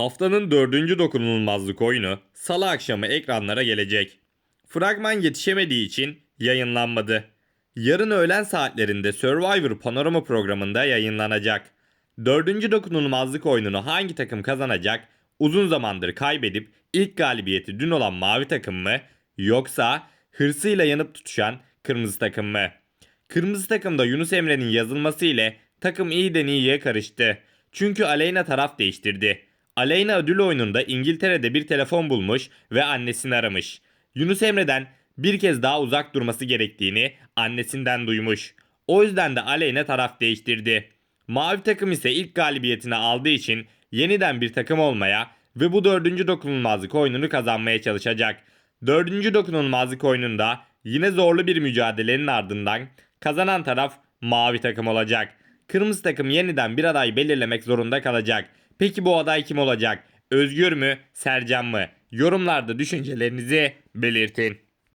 Haftanın dördüncü dokunulmazlık oyunu salı akşamı ekranlara gelecek. Fragman yetişemediği için yayınlanmadı. Yarın öğlen saatlerinde Survivor Panorama programında yayınlanacak. Dördüncü dokunulmazlık oyununu hangi takım kazanacak? Uzun zamandır kaybedip ilk galibiyeti dün olan mavi takım mı? Yoksa hırsıyla yanıp tutuşan kırmızı takım mı? Kırmızı takımda Yunus Emre'nin yazılması ile takım iyiden iyiye karıştı. Çünkü Aleyna taraf değiştirdi. Aleyna ödül oyununda İngiltere'de bir telefon bulmuş ve annesini aramış. Yunus Emre'den bir kez daha uzak durması gerektiğini annesinden duymuş. O yüzden de Aleyna taraf değiştirdi. Mavi takım ise ilk galibiyetini aldığı için yeniden bir takım olmaya ve bu dördüncü dokunulmazlık oyununu kazanmaya çalışacak. Dördüncü dokunulmazlık oyununda yine zorlu bir mücadelenin ardından kazanan taraf mavi takım olacak. Kırmızı takım yeniden bir aday belirlemek zorunda kalacak. Peki bu aday kim olacak? Özgür mü, Sercan mı? Yorumlarda düşüncelerinizi belirtin.